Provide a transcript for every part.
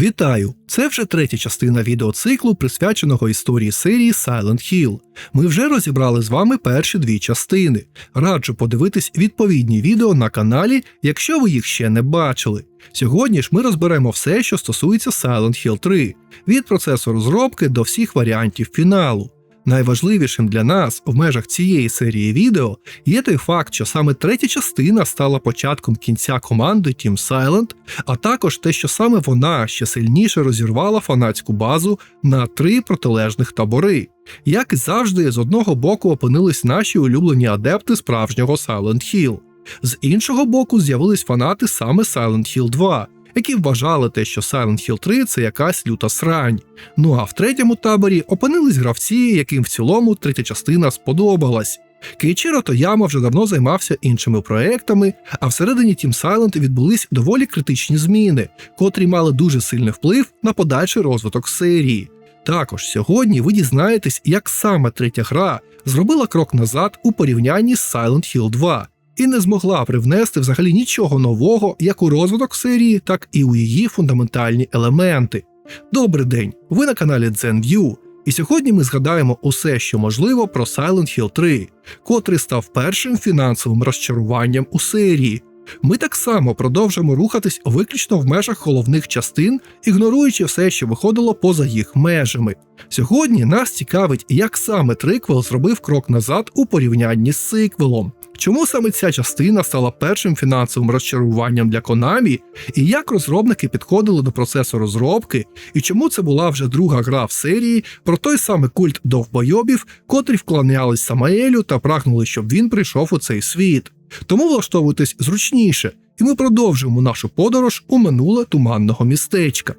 Вітаю! Це вже третя частина відеоциклу, присвяченого історії серії Silent Hill. Ми вже розібрали з вами перші дві частини. Раджу подивитись відповідні відео на каналі, якщо ви їх ще не бачили. Сьогодні ж ми розберемо все, що стосується Silent Hill 3, від процесу розробки до всіх варіантів фіналу. Найважливішим для нас в межах цієї серії відео є той факт, що саме третя частина стала початком кінця команди Team Silent, а також те, що саме вона ще сильніше розірвала фанатську базу на три протилежних табори. Як і завжди, з одного боку опинились наші улюблені адепти справжнього Silent Hill, з іншого боку, з'явились фанати саме Silent Hill 2 які вважали те, що Silent Hill 3 це якась люта срань. Ну а в третьому таборі опинились гравці, яким в цілому третя частина сподобалась. Кейчиро Тояма вже давно займався іншими проектами, а всередині Team Silent відбулись доволі критичні зміни, котрі мали дуже сильний вплив на подальший розвиток серії. Також сьогодні ви дізнаєтесь, як саме третя гра зробила крок назад у порівнянні з Silent Hill 2 і не змогла привнести взагалі нічого нового як у розвиток серії, так і у її фундаментальні елементи. Добрий день! Ви на каналі ZenView, і сьогодні ми згадаємо усе, що можливо про Silent Hill 3, котрий став першим фінансовим розчаруванням у серії. Ми так само продовжимо рухатись виключно в межах головних частин, ігноруючи все, що виходило поза їх межами. Сьогодні нас цікавить, як саме триквел зробив крок назад у порівнянні з сиквелом. Чому саме ця частина стала першим фінансовим розчаруванням для Konami, і як розробники підходили до процесу розробки, і чому це була вже друга гра в серії про той самий культ довбойобів, котрі вклонялись Самаелю та прагнули, щоб він прийшов у цей світ. Тому влаштовуйтесь зручніше, і ми продовжуємо нашу подорож у минуле туманного містечка.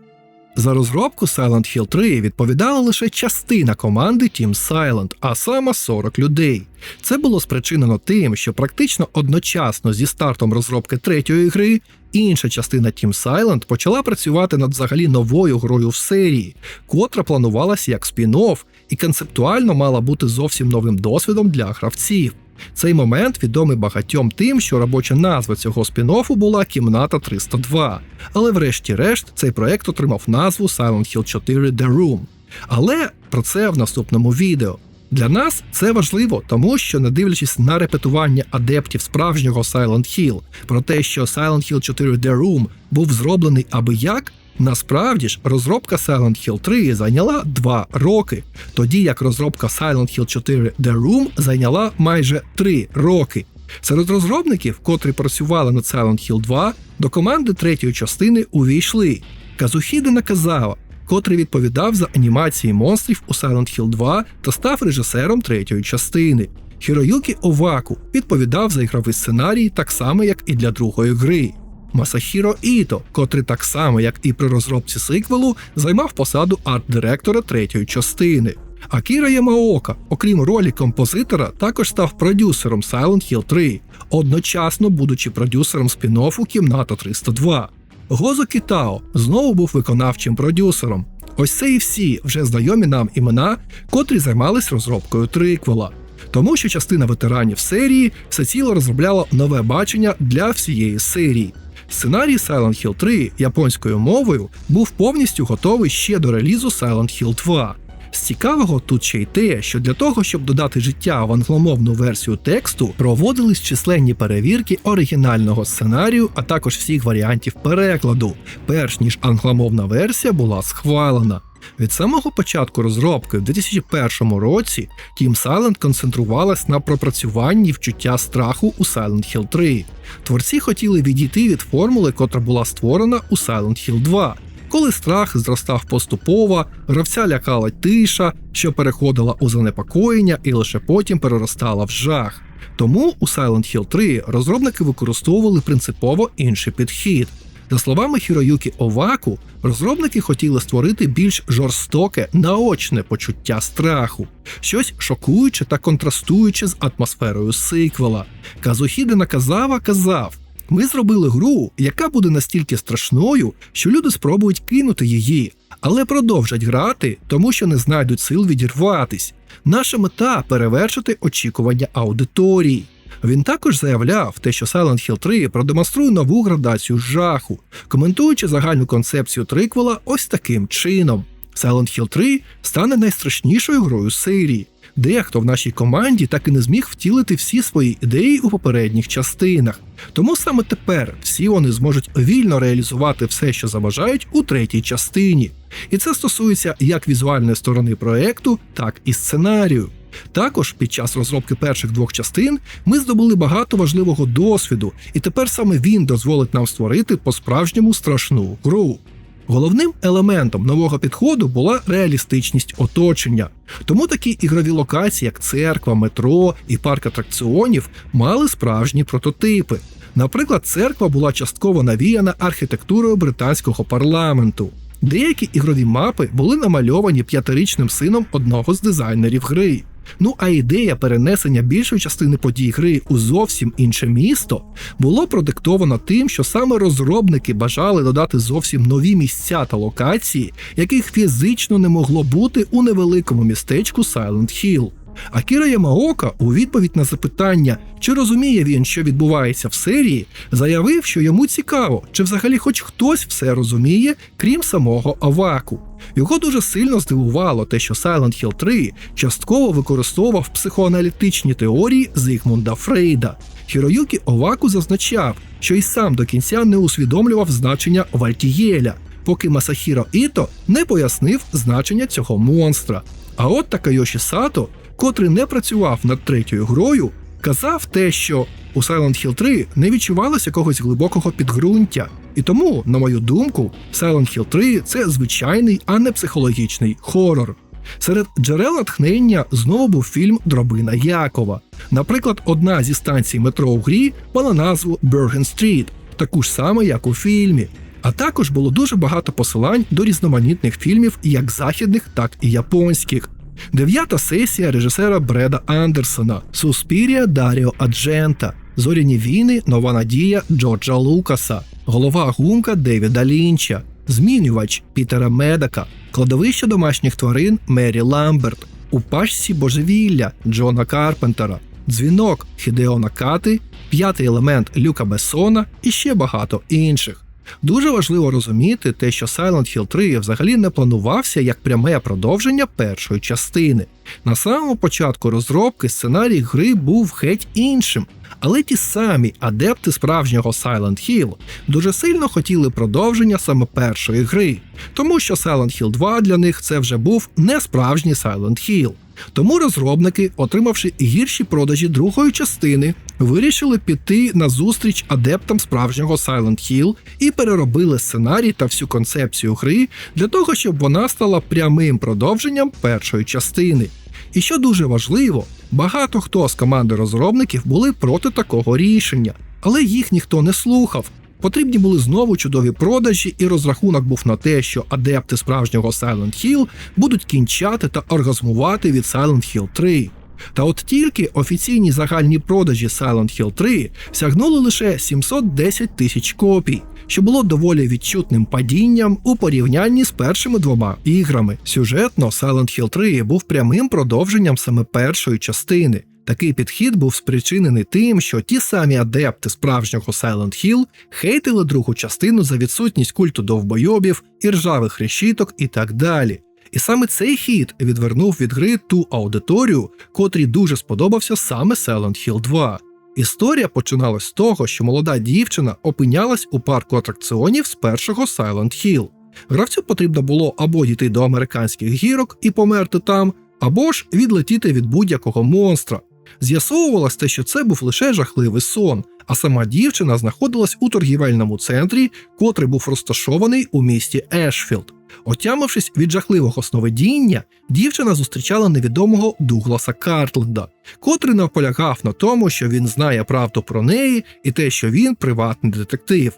За розробку Silent Hill 3 відповідала лише частина команди Team Silent, а саме 40 людей. Це було спричинено тим, що практично одночасно зі стартом розробки третьої гри інша частина Team Silent почала працювати над взагалі новою грою в серії, котра планувалася як спін-офф і концептуально мала бути зовсім новим досвідом для гравців. Цей момент відомий багатьом тим, що робоча назва цього спін-оффу була Кімната 302. Але врешті-решт цей проект отримав назву Silent Hill 4 The Room. Але про це в наступному відео. Для нас це важливо, тому що, не дивлячись на репетування адептів справжнього Silent Hill, про те, що Silent Hill 4 The Room був зроблений аби як, Насправді ж, розробка Silent Hill 3 зайняла 2 роки, тоді як розробка Silent Hill 4 The Room зайняла майже 3 роки. Серед розробників, котрі працювали над Silent Hill 2, до команди третьої частини увійшли Казухіде Наказава, котрий відповідав за анімації монстрів у Silent Hill 2 та став режисером третьої частини. Хіроюкі Оваку відповідав за ігровий сценарій так само, як і для другої гри. Масахіро Іто, котрий так само, як і при розробці сиквелу, займав посаду арт-директора третьої частини. Акіра Ямаока, окрім ролі композитора, також став продюсером Silent Hill 3, одночасно будучи продюсером спін-оффу Кімната 302. Гозо Кітао знову був виконавчим продюсером. Ось це і всі вже знайомі нам імена, котрі займались розробкою триквела. Тому що частина ветеранів серії всеціло розробляла нове бачення для всієї серії. Сценарій Silent Hill 3 японською мовою був повністю готовий ще до релізу Silent Hill 2. З цікавого тут ще й те, що для того, щоб додати життя в англомовну версію тексту, проводились численні перевірки оригінального сценарію, а також всіх варіантів перекладу, перш ніж англомовна версія була схвалена. Від самого початку розробки в 2001 році Team Silent концентрувалась на пропрацюванні вчуття страху у Silent Hill 3. Творці хотіли відійти від формули, котра була створена у Silent Hill 2. Коли страх зростав поступово, гравця лякала тиша, що переходила у занепокоєння і лише потім переростала в жах. Тому у Silent Hill 3 розробники використовували принципово інший підхід. За словами Хіроюкі Оваку, розробники хотіли створити більш жорстоке наочне почуття страху, щось шокуюче та контрастуюче з атмосферою сиквела. Казухіде Наказава казав. Ми зробили гру, яка буде настільки страшною, що люди спробують кинути її, але продовжать грати, тому що не знайдуть сил відірватись. Наша мета перевершити очікування аудиторії. Він також заявляв те, що Silent Hill 3 продемонструє нову градацію жаху, коментуючи загальну концепцію триквела ось таким чином: Silent Hill 3 стане найстрашнішою грою серії. Дехто в нашій команді так і не зміг втілити всі свої ідеї у попередніх частинах. Тому саме тепер всі вони зможуть вільно реалізувати все, що заважають у третій частині. І це стосується як візуальної сторони проекту, так і сценарію. Також під час розробки перших двох частин ми здобули багато важливого досвіду, і тепер саме він дозволить нам створити по-справжньому страшну гру. Головним елементом нового підходу була реалістичність оточення. Тому такі ігрові локації, як церква, метро і парк атракціонів, мали справжні прототипи. Наприклад, церква була частково навіяна архітектурою британського парламенту. Деякі ігрові мапи були намальовані п'ятирічним сином одного з дизайнерів гри. Ну а ідея перенесення більшої частини подій гри у зовсім інше місто було продиктовано тим, що саме розробники бажали додати зовсім нові місця та локації, яких фізично не могло бути у невеликому містечку Silent Hill. Акіра Ямаока у відповідь на запитання, чи розуміє він, що відбувається в серії, заявив, що йому цікаво, чи взагалі хоч хтось все розуміє, крім самого Аваку. Його дуже сильно здивувало те, що Silent Hill 3 частково використовував психоаналітичні теорії Зигмунда Фрейда. Хіроюкі Оваку зазначав, що й сам до кінця не усвідомлював значення Вальтієля, поки Масахіро Іто не пояснив значення цього монстра. А от Такайоші Сато котрий не працював над третьою грою, казав те, що у Silent Hill 3 не відчувалося якогось глибокого підґрунтя. І тому, на мою думку, Silent Hill 3 це звичайний, а не психологічний хорор. Серед джерел натхнення знову був фільм Дробина Якова. Наприклад, одна зі станцій метро у грі мала назву Берген Стріт, таку ж саме, як у фільмі. А також було дуже багато посилань до різноманітних фільмів, як західних, так і японських. Дев'ята сесія режисера Бреда Андерсона, Суспірія Даріо Аджента, Зоряні війни, Нова Надія Джорджа Лукаса, Голова гумка Девіда Лінча, Змінювач Пітера Медака, Кладовище домашніх тварин Мері Ламберт, У пачці Божевілля Джона Карпентера, Дзвінок Хідеона Кати, П'ятий елемент Люка Бессона і ще багато інших. Дуже важливо розуміти те, що Silent Hill 3 взагалі не планувався як пряме продовження першої частини. На самому початку розробки сценарій гри був геть іншим, але ті самі адепти справжнього Silent Hill дуже сильно хотіли продовження саме першої гри, тому що Silent Hill 2 для них це вже був не справжній Silent Hill. Тому розробники, отримавши гірші продажі другої частини, вирішили піти на зустріч адептам справжнього Silent Hill і переробили сценарій та всю концепцію гри для того, щоб вона стала прямим продовженням першої частини. І що дуже важливо, багато хто з команди розробників були проти такого рішення, але їх ніхто не слухав. Потрібні були знову чудові продажі, і розрахунок був на те, що адепти справжнього Silent Hill будуть кінчати та оргазмувати від Silent Hill 3. Та от тільки офіційні загальні продажі Silent Hill 3 сягнули лише 710 тисяч копій, що було доволі відчутним падінням у порівнянні з першими двома іграми. Сюжетно Silent Hill 3 був прямим продовженням саме першої частини. Такий підхід був спричинений тим, що ті самі адепти справжнього Silent Hill хейтили другу частину за відсутність культу довбойобів, і ржавих решіток і так далі. І саме цей хід відвернув від гри ту аудиторію, котрій дуже сподобався саме Silent Hill 2. Історія починалась з того, що молода дівчина опинялась у парку атракціонів з першого Silent Hill. Гравцю потрібно було або дійти до американських гірок і померти там, або ж відлетіти від будь-якого монстра. З'ясовувалось те, що це був лише жахливий сон, а сама дівчина знаходилась у торгівельному центрі, котрий був розташований у місті Ешфілд. Отямившись від жахливого сновидіння, дівчина зустрічала невідомого Дугласа Картленда, котрий наполягав на тому, що він знає правду про неї і те, що він приватний детектив.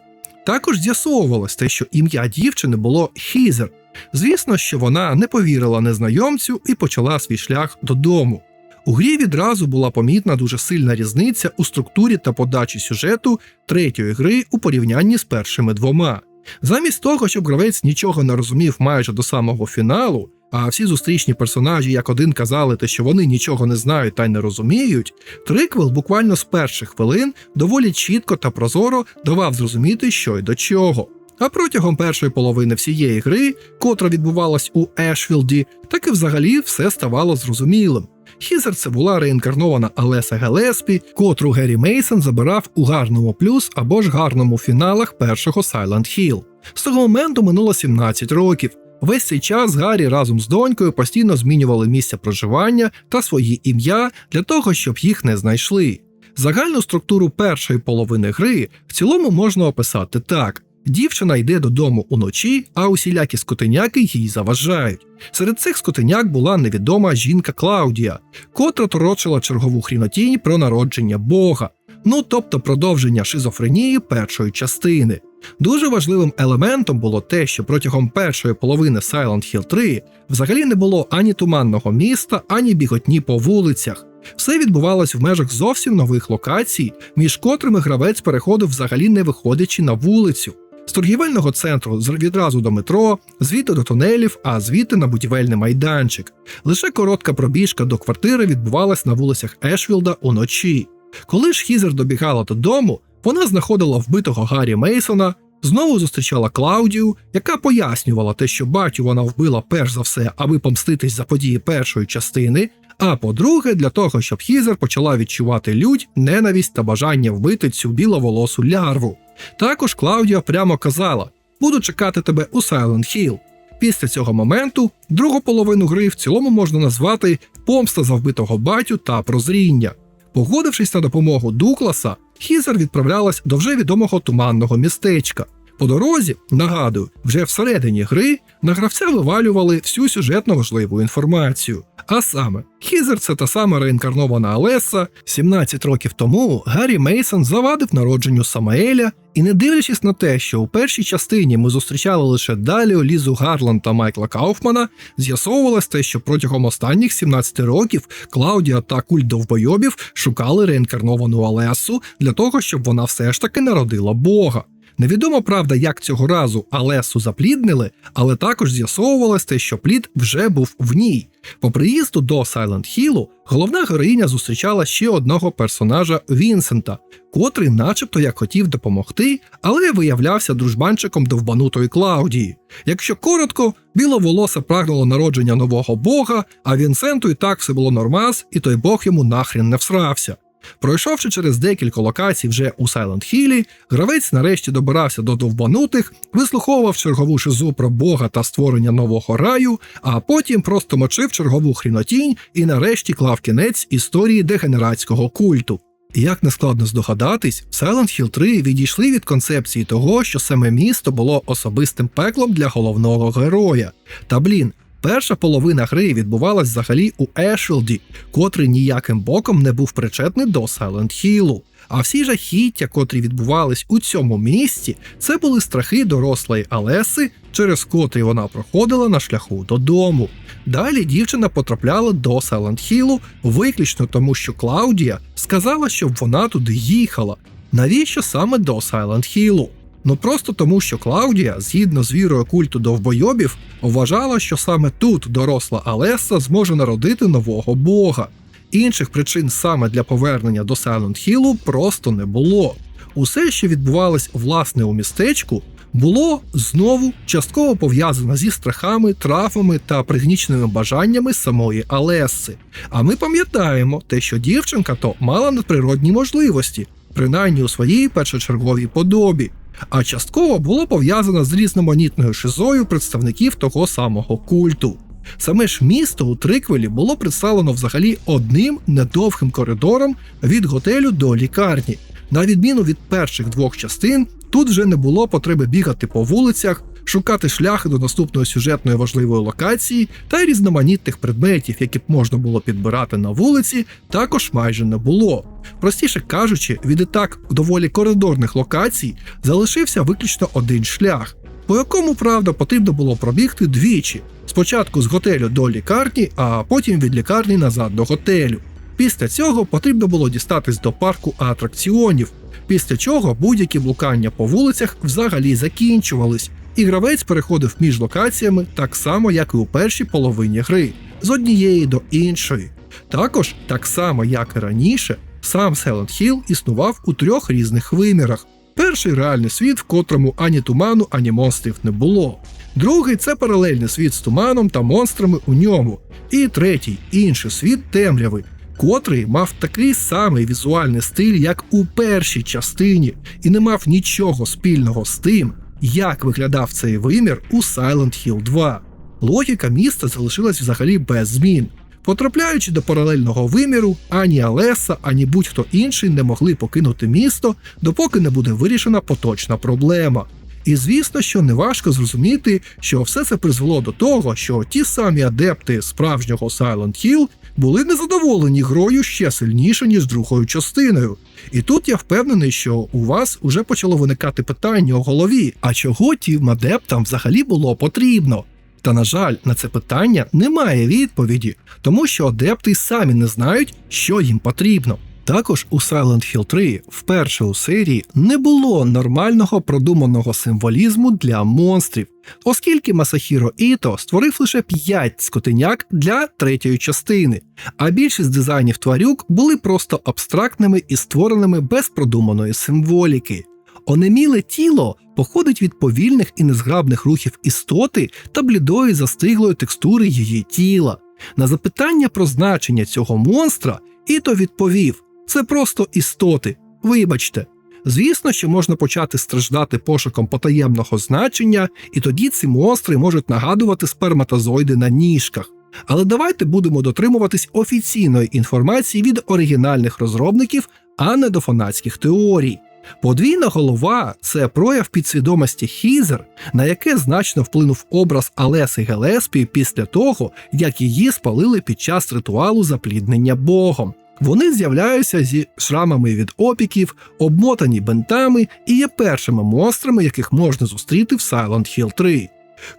Також з'ясовувалось те, що ім'я дівчини було Хізер. Звісно, що вона не повірила незнайомцю і почала свій шлях додому. У грі відразу була помітна дуже сильна різниця у структурі та подачі сюжету третьої гри у порівнянні з першими двома. Замість того, щоб гравець нічого не розумів майже до самого фіналу, а всі зустрічні персонажі як один казали, те, що вони нічого не знають та й не розуміють, триквел буквально з перших хвилин доволі чітко та прозоро давав зрозуміти, що й до чого. А протягом першої половини всієї гри, котра відбувалась у Ешфілді, так і взагалі все ставало зрозумілим. Хізер це була реінкарнована Алеса Гелеспі, котру Геррі Мейсон забирав у гарному плюс або ж гарному фіналах першого Silent Hill. З того моменту минуло 17 років. Весь цей час Гаррі разом з донькою постійно змінювали місця проживання та свої ім'я для того, щоб їх не знайшли. Загальну структуру першої половини гри в цілому можна описати так: дівчина йде додому уночі, а усілякі скотиняки їй заважають. Серед цих скотиняк була невідома жінка Клаудія, котра торочила чергову хрінотінь про народження Бога, ну тобто продовження шизофренії першої частини. Дуже важливим елементом було те, що протягом першої половини Silent Hill 3 взагалі не було ані туманного міста, ані біготні по вулицях. Все відбувалось в межах зовсім нових локацій, між котрими гравець переходив взагалі не виходячи на вулицю. З торгівельного центру відразу до метро, звідти до тунелів, а звідти на будівельний майданчик. Лише коротка пробіжка до квартири відбувалась на вулицях Ешвілда уночі. Коли ж Хізер добігала додому, вона знаходила вбитого Гаррі Мейсона, знову зустрічала Клаудію, яка пояснювала те, що батю вона вбила перш за все, аби помститись за події першої частини. А по-друге, для того, щоб Хізер почала відчувати лють, ненависть та бажання вбити цю біловолосу лярву. Також Клаудія прямо казала: буду чекати тебе у Silent Hill. Після цього моменту другу половину гри в цілому можна назвати помста за вбитого батю та прозріння. Погодившись на допомогу Дукласа, Хізер відправлялась до вже відомого туманного містечка. По дорозі, нагадую, вже всередині гри на гравця вивалювали всю сюжетно важливу інформацію. А саме, Хізер це та сама реінкарнована Алеса. 17 років тому Гаррі Мейсон завадив народженню Самаеля, і не дивлячись на те, що у першій частині ми зустрічали лише Даліо, Лізу Гарланд та Майкла Кауфмана, з'ясовувалось те, що протягом останніх 17 років Клаудія та культ довбойобів шукали реінкарновану Алесу для того, щоб вона все ж таки народила Бога. Невідомо правда, як цього разу Алесу запліднили, але також з'ясовувалось те, що плід вже був в ній. По приїзду до Silent Хілу головна героїня зустрічала ще одного персонажа Вінсента, котрий, начебто, як хотів допомогти, але виявлявся дружбанчиком довбанутої Клаудії. Якщо коротко, біловолоса прагнуло народження нового бога, а Вінсенту і так все було нормаз, і той бог йому нахрін не всрався. Пройшовши через декілька локацій вже у Silent Хілі, гравець нарешті добирався до довбанутих, вислуховував чергову шизу про Бога та створення нового раю, а потім просто мочив чергову хрінотінь і нарешті клав кінець історії дегенератського культу. Як нескладно здогадатись, в Silent Hill 3 відійшли від концепції того, що саме місто було особистим пеклом для головного героя. Та блін, перша половина гри відбувалась взагалі у Ешфілді, котрий ніяким боком не був причетний до Silent Hill. А всі жахіття, котрі відбувались у цьому місті, це були страхи дорослої Алеси, через котрі вона проходила на шляху додому. Далі дівчина потрапляла до Hill виключно тому, що Клаудія сказала, щоб вона туди їхала. Навіщо саме до Hill? Ну просто тому, що Клаудія, згідно з вірою культу довбойобів, вважала, що саме тут доросла Алеса зможе народити нового бога. Інших причин саме для повернення до Hill просто не було. Усе, що відбувалось власне у містечку, було знову частково пов'язано зі страхами, травмами та пригніченими бажаннями самої Алеси. А ми пам'ятаємо те, що дівчинка то мала надприродні можливості, принаймні у своїй першочерговій подобі. А частково було пов'язано з різноманітною шизою представників того самого культу. Саме ж місто у Триквелі було представлено взагалі одним недовгим коридором від готелю до лікарні. На відміну від перших двох частин, тут вже не було потреби бігати по вулицях, шукати шляхи до наступної сюжетної важливої локації та різноманітних предметів, які б можна було підбирати на вулиці, також майже не було. Простіше кажучи, від і так доволі коридорних локацій залишився виключно один шлях, по якому, правда, потрібно було пробігти двічі: спочатку з готелю до лікарні, а потім від лікарні назад до готелю. Після цього потрібно було дістатись до парку атракціонів, після чого будь-які блукання по вулицях взагалі закінчувались. І гравець переходив між локаціями так само, як і у першій половині гри, з однієї до іншої. Також, так само як і раніше, сам Silent Hill існував у трьох різних вимірах. Перший реальний світ, в котрому ані туману, ані монстрів не було. Другий це паралельний світ з туманом та монстрами у ньому. І третій інший світ темряви, котрий мав такий самий візуальний стиль, як у першій частині, і не мав нічого спільного з тим, як виглядав цей вимір у Silent Hill 2. Логіка міста залишилась взагалі без змін. Потрапляючи до паралельного виміру, ані Алеса, ані будь-хто інший не могли покинути місто, допоки не буде вирішена поточна проблема. І звісно, що неважко зрозуміти, що все це призвело до того, що ті самі адепти справжнього Silent Hill були незадоволені грою ще сильніше, ніж другою частиною. І тут я впевнений, що у вас уже почало виникати питання у голові: а чого тім адептам взагалі було потрібно? Та на жаль, на це питання немає відповіді, тому що адепти самі не знають, що їм потрібно. Також у Silent Hill 3 вперше у серії не було нормального продуманого символізму для монстрів, оскільки Масахіро Іто створив лише 5 скотиняк для третьої частини, а більшість дизайнів тварюк були просто абстрактними і створеними без продуманої символіки. Онеміле тіло походить від повільних і незграбних рухів істоти та блідої застиглої текстури її тіла. На запитання про значення цього монстра Іто відповів: це просто істоти. Вибачте. Звісно, що можна почати страждати пошуком потаємного значення, і тоді ці монстри можуть нагадувати сперматозоїди на ніжках. Але давайте будемо дотримуватись офіційної інформації від оригінальних розробників, а не до фанатських теорій. Подвійна голова це прояв підсвідомості Хізер, на яке значно вплинув образ Алеси Гелеспі після того, як її спалили під час ритуалу запліднення Богом. Вони з'являються зі шрамами від опіків, обмотані бентами і є першими монстрами, яких можна зустріти в Silent Hill 3.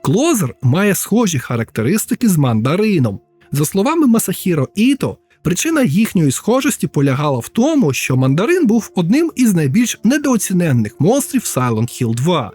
Клозер має схожі характеристики з мандарином. За словами Масахіро Іто, причина їхньої схожості полягала в тому, що мандарин був одним із найбільш недооціненних монстрів Silent Hill 2.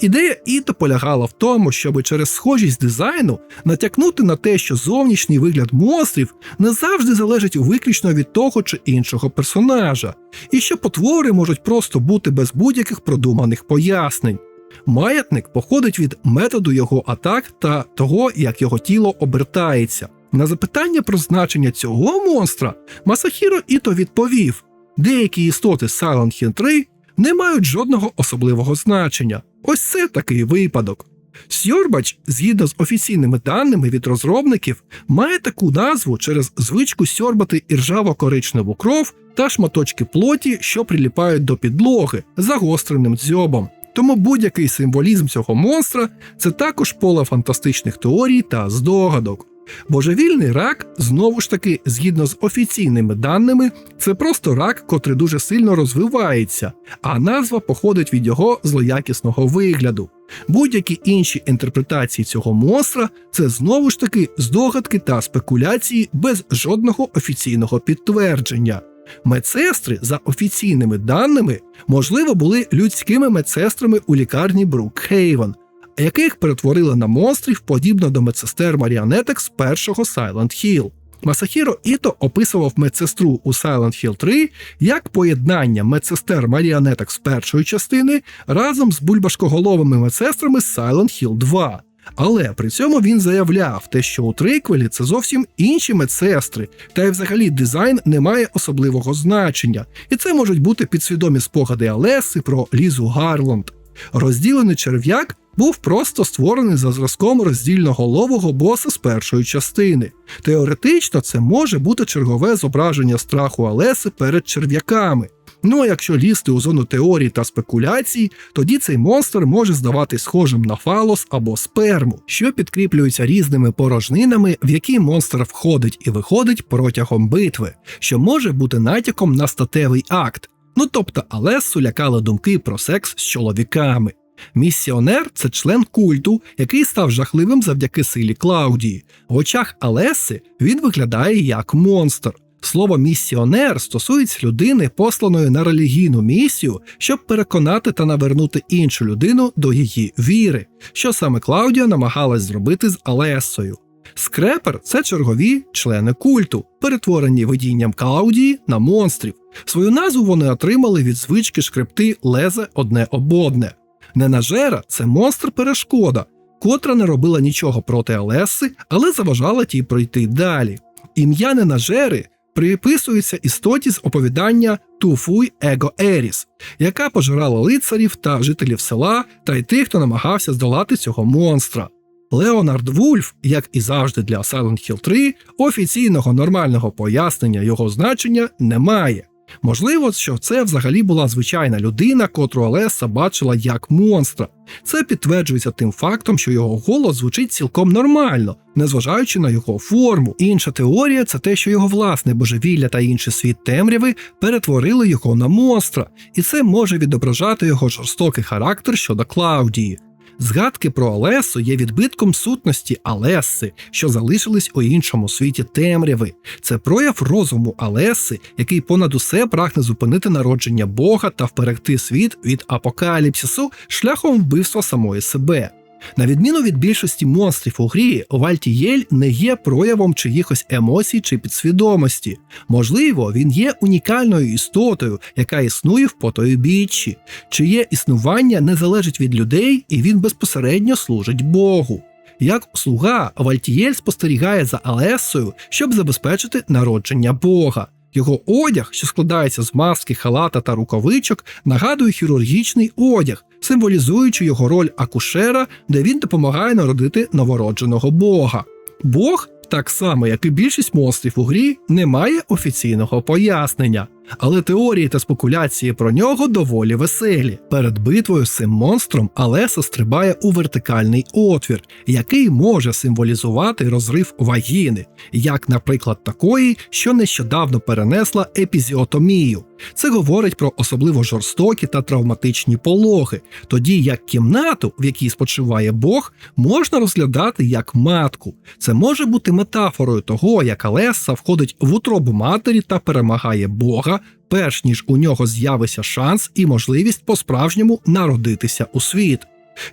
Ідея Іто полягала в тому, щоб через схожість дизайну натякнути на те, що зовнішній вигляд монстрів не завжди залежить виключно від того чи іншого персонажа, і що потвори можуть просто бути без будь-яких продуманих пояснень. Маятник походить від методу його атак та того, як його тіло обертається. На запитання про значення цього монстра Масахіро Іто відповів: деякі істоти Silent Hill 3 не мають жодного особливого значення. Ось це такий випадок. Сьорбач, згідно з офіційними даними від розробників, має таку назву через звичку сьорбати іржаво-коричневу кров та шматочки плоті, що приліпають до підлоги загостреним дзьобом. Тому будь-який символізм цього монстра це також поле фантастичних теорій та здогадок. Божевільний рак, знову ж таки, згідно з офіційними даними, це просто рак, котрий дуже сильно розвивається, а назва походить від його злоякісного вигляду. Будь-які інші інтерпретації цього монстра це знову ж таки здогадки та спекуляції без жодного офіційного підтвердження. Медсестри, за офіційними даними, можливо, були людськими медсестрами у лікарні Брукхейвен, яких перетворили на монстрів подібно до медсестер маріонеток з першого Silent Hill. Масахіро Іто описував медсестру у Silent Hill 3 як поєднання медсестер маріонеток з першої частини разом з бульбашкоголовими медсестрами з Silent Hill 2. Але при цьому він заявляв те, що у триквелі це зовсім інші медсестри, та й взагалі дизайн не має особливого значення, і це можуть бути підсвідомі спогади Алеси про Лізу Гарланд. Розділений черв'як був просто створений за зразком роздільного лового боса з першої частини. Теоретично це може бути чергове зображення страху Алеси перед черв'яками. Ну а якщо лізти у зону теорій та спекуляцій, тоді цей монстр може здавати схожим на фалос або сперму, що підкріплюється різними порожнинами, в які монстр входить і виходить протягом битви, що може бути натяком на статевий акт. Ну тобто Алесу лякали думки про секс з чоловіками. Місіонер це член культу, який став жахливим завдяки силі Клаудії. В очах Алеси він виглядає як монстр. Слово місіонер стосується людини, посланої на релігійну місію, щоб переконати та навернути іншу людину до її віри, що саме Клаудія намагалась зробити з Алесою. Скрепер це чергові члени культу, перетворені видінням Клаудії на монстрів. Свою назву вони отримали від звички шкребти лезе одне об одне. Ненажера це монстр-перешкода, котра не робила нічого проти Алеси, але заважала тій пройти далі. Ім'я Ненажери приписується істоті з оповідання Туфуй Его Еріс, яка пожирала лицарів та жителів села та й тих, хто намагався здолати цього монстра. Леонард Вульф, як і завжди для Silent Hill 3, офіційного нормального пояснення його значення немає. Можливо, що це взагалі була звичайна людина, котру Алеса бачила як монстра. Це підтверджується тим фактом, що його голос звучить цілком нормально, незважаючи на його форму. Інша теорія це те, що його власне божевілля та інший світ темряви перетворили його на монстра, і це може відображати його жорстокий характер щодо Клаудії. Згадки про Алесу є відбитком сутності Алеси, що залишились у іншому світі темряви. Це прояв розуму Алеси, який понад усе прагне зупинити народження Бога та вперегти світ від апокаліпсису шляхом вбивства самої себе. На відміну від більшості монстрів у грі, Вальтієль не є проявом чиїхось емоцій чи підсвідомості. Можливо, він є унікальною істотою, яка існує в потойбіччі, чиє існування не залежить від людей, і він безпосередньо служить Богу. Як слуга, Вальтієль спостерігає за Алесою, щоб забезпечити народження Бога. Його одяг, що складається з маски, халата та рукавичок, нагадує хірургічний одяг, символізуючи його роль акушера, де він допомагає народити новородженого бога. Бог, так само як і більшість монстрів у грі, не має офіційного пояснення. Але теорії та спекуляції про нього доволі веселі. Перед битвою з цим монстром Алеса стрибає у вертикальний отвір, який може символізувати розрив вагіни, як, наприклад, такої, що нещодавно перенесла епізіотомію. Це говорить про особливо жорстокі та травматичні пологи, тоді як кімнату, в якій спочиває Бог, можна розглядати як матку. Це може бути метафорою того, як Алеса входить в утробу матері та перемагає Бога, перш ніж у нього з'явиться шанс і можливість по-справжньому народитися у світ.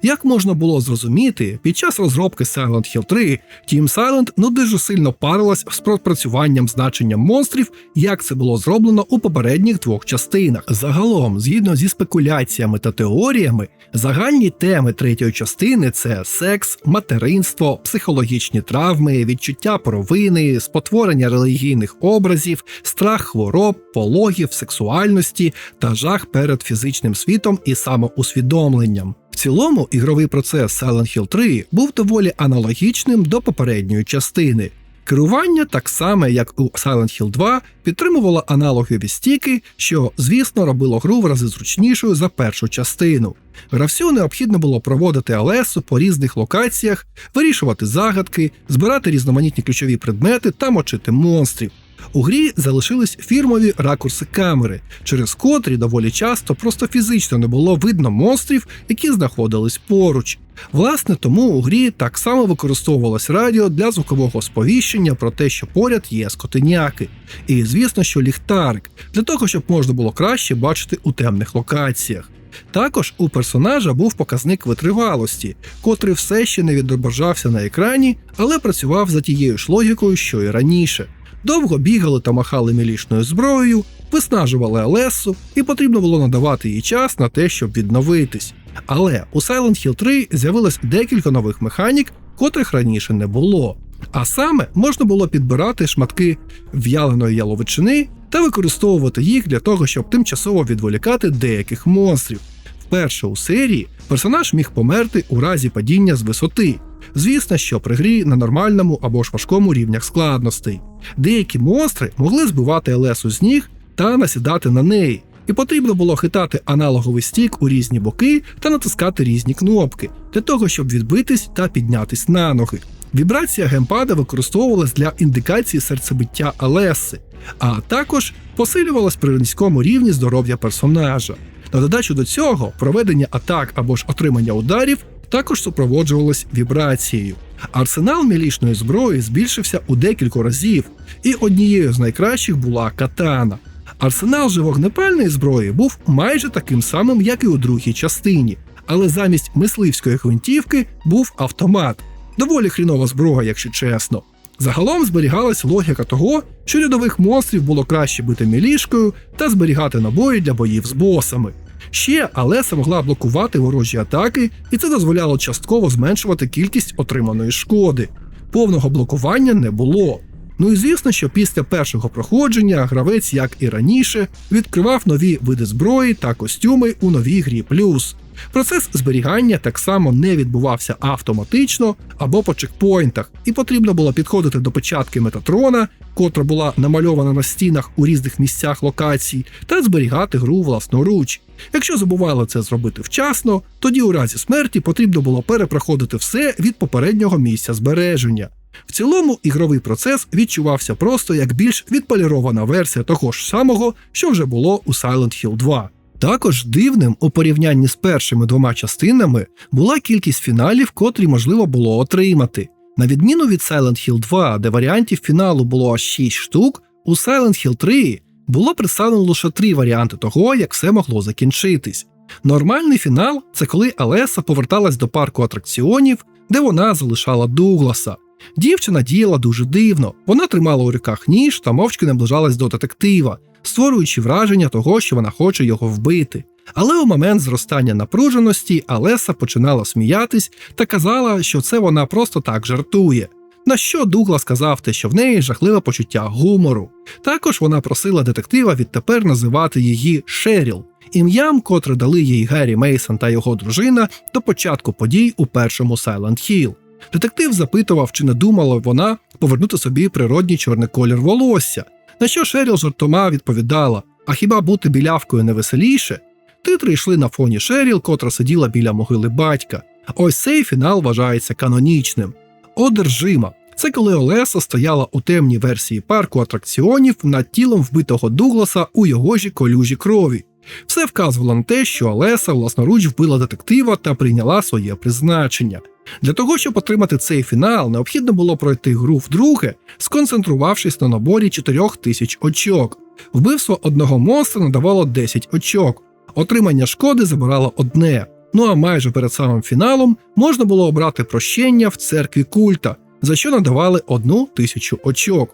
Як можна було зрозуміти, під час розробки Silent Hill 3 Team Silent ну дуже сильно парилась з пропрацюванням значення монстрів, як це було зроблено у попередніх двох частинах. Загалом, згідно зі спекуляціями та теоріями, загальні теми третьої частини це секс, материнство, психологічні травми, відчуття провини, спотворення релігійних образів, страх хвороб, пологів, сексуальності та жах перед фізичним світом і самоусвідомленням. Цілому ігровий процес Silent Hill 3 був доволі аналогічним до попередньої частини. Керування, так само як у Silent Hill 2, підтримувало аналогові стіки, що, звісно, робило гру в рази зручнішою за першу частину. Гравцю необхідно було проводити Алесу по різних локаціях, вирішувати загадки, збирати різноманітні ключові предмети та мочити монстрів. У грі залишились фірмові ракурси камери, через котрі доволі часто просто фізично не було видно монстрів, які знаходились поруч. Власне, тому у грі так само використовувалось радіо для звукового сповіщення про те, що поряд є скотиняки. І звісно, що ліхтарик, для того, щоб можна було краще бачити у темних локаціях. Також у персонажа був показник витривалості, котрий все ще не відображався на екрані, але працював за тією ж логікою, що і раніше довго бігали та махали мілішною зброєю, виснажували Алесу, і потрібно було надавати їй час на те, щоб відновитись. Але у Silent Hill 3 з'явилось декілька нових механік, котрих раніше не було. А саме можна було підбирати шматки в'яленої яловичини та використовувати їх для того, щоб тимчасово відволікати деяких монстрів. Вперше у серії персонаж міг померти у разі падіння з висоти. Звісно, що при грі на нормальному або ж важкому рівнях складностей. Деякі монстри могли збивати Елесу з ніг та насідати на неї, і потрібно було хитати аналоговий стік у різні боки та натискати різні кнопки для того, щоб відбитись та піднятись на ноги. Вібрація геймпада використовувалась для індикації серцебиття Алеси, а також посилювалась при низькому рівні здоров'я персонажа. На додачу до цього проведення атак або ж отримання ударів також супроводжувалось вібрацією. Арсенал мілішної зброї збільшився у декілька разів, і однією з найкращих була катана. Арсенал же вогнепальної зброї був майже таким самим, як і у другій частині, але замість мисливської гвинтівки був автомат. Доволі хрінова зброя, якщо чесно. Загалом зберігалась логіка того, що рядових монстрів було краще бити мілішкою та зберігати набої для боїв з босами. Ще Алеса могла блокувати ворожі атаки, і це дозволяло частково зменшувати кількість отриманої шкоди. Повного блокування не було. Ну і звісно, що після першого проходження гравець, як і раніше, відкривав нові види зброї та костюми у новій грі плюс. Процес зберігання так само не відбувався автоматично або по чекпоінтах, і потрібно було підходити до печатки Метатрона, котра була намальована на стінах у різних місцях локацій, та зберігати гру власноруч. Якщо забували це зробити вчасно, тоді у разі смерті потрібно було перепроходити все від попереднього місця збереження. В цілому ігровий процес відчувався просто як більш відполірована версія того ж самого, що вже було у Silent Hill 2. Також дивним у порівнянні з першими двома частинами була кількість фіналів, котрі можливо було отримати. На відміну від Silent Hill 2, де варіантів фіналу було аж 6 штук, у Silent Hill 3 було представлено лише три варіанти того, як все могло закінчитись. Нормальний фінал це коли Алеса поверталась до парку атракціонів, де вона залишала Дугласа. Дівчина діяла дуже дивно. Вона тримала у руках ніж та мовчки наближалась до детектива, створюючи враження того, що вона хоче його вбити. Але у момент зростання напруженості Алеса починала сміятись та казала, що це вона просто так жартує. На що Дуглас сказав те, що в неї жахливе почуття гумору. Також вона просила детектива відтепер називати її Шеріл, ім'ям, котре дали їй Геррі Мейсон та його дружина до початку подій у першому Silent Hill. Детектив запитував, чи не думала вона повернути собі природній чорний колір волосся. На що Шеріл жартома відповідала: А хіба бути білявкою не веселіше? Титри йшли на фоні Шеріл, котра сиділа біля могили батька. Ось цей фінал вважається канонічним. Одержима. Це коли Олеса стояла у темній версії парку атракціонів над тілом вбитого Дугласа у його ж колюжі крові. Все вказувало на те, що Олеса власноруч вбила детектива та прийняла своє призначення. Для того, щоб отримати цей фінал, необхідно було пройти гру вдруге, сконцентрувавшись на наборі 4000 очок. Вбивство одного монстра надавало 10 очок, отримання шкоди забирало одне. Ну а майже перед самим фіналом можна було обрати прощення в церкві культа, за що надавали одну тисячу очок.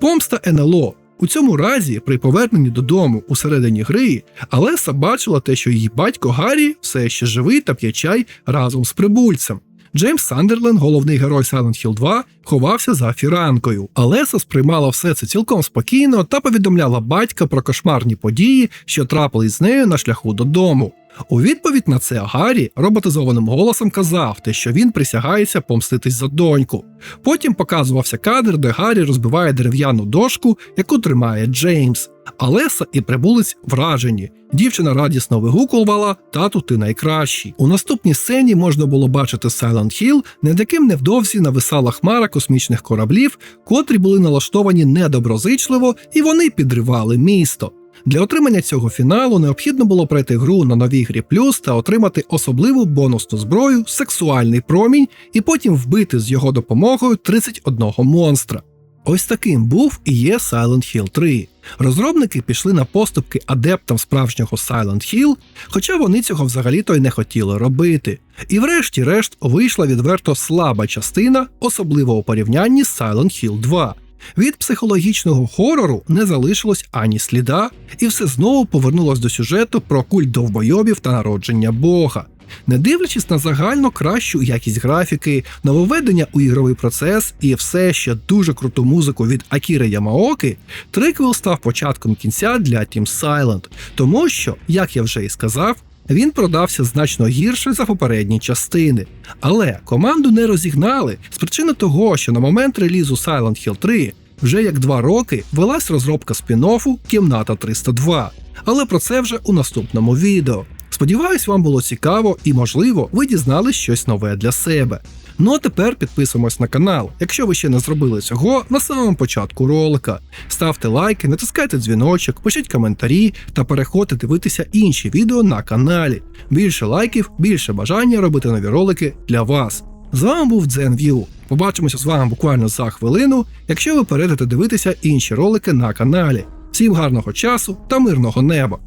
Помста НЛО. У цьому разі, при поверненні додому у середині гри, Алеса бачила те, що її батько Гаррі все ще живий та п'є чай разом з прибульцем. Джеймс Сандерлен, головний герой Silent Hill 2, ховався за фіранкою. Алеса сприймала все це цілком спокійно та повідомляла батька про кошмарні події, що трапились з нею на шляху додому. У відповідь на це Гаррі роботизованим голосом казав те, що він присягається помститись за доньку. Потім показувався кадр, де Гаррі розбиває дерев'яну дошку, яку тримає Джеймс. Алеса і прибулець вражені. Дівчина радісно вигукувала Тату, ти найкращий. У наступній сцені можна було бачити Silent Hill, над яким невдовзі нависала хмара космічних кораблів, котрі були налаштовані недоброзичливо, і вони підривали місто. Для отримання цього фіналу необхідно було пройти гру на новій грі плюс та отримати особливу бонусну зброю, сексуальний промінь, і потім вбити з його допомогою 31 монстра. Ось таким був і є Silent Hill 3. Розробники пішли на поступки адептам справжнього Silent Hill, хоча вони цього взагалі-то й не хотіли робити. І врешті-решт вийшла відверто слаба частина, особливо у порівнянні з Silent Hill 2. Від психологічного хорору не залишилось ані сліда, і все знову повернулось до сюжету про культ довбойобів та народження Бога. Не дивлячись на загально кращу якість графіки, нововведення у ігровий процес і все ще дуже круту музику від Акіри Ямаоки, триквел став початком кінця для Team Silent, тому що, як я вже і сказав, він продався значно гірше за попередні частини. Але команду не розігнали з причини того, що на момент релізу Silent Hill 3 вже як два роки велась розробка спін-оффу Кімната 302. Але про це вже у наступному відео. Сподіваюсь, вам було цікаво і, можливо, ви дізнались щось нове для себе. Ну а тепер підписуємось на канал, якщо ви ще не зробили цього на самому початку ролика. Ставте лайки, натискайте дзвіночок, пишіть коментарі та переходьте дивитися інші відео на каналі. Більше лайків, більше бажання робити нові ролики для вас. З вами був DzenView. Побачимося з вами буквально за хвилину, якщо ви перейдете дивитися інші ролики на каналі. Всім гарного часу та мирного неба!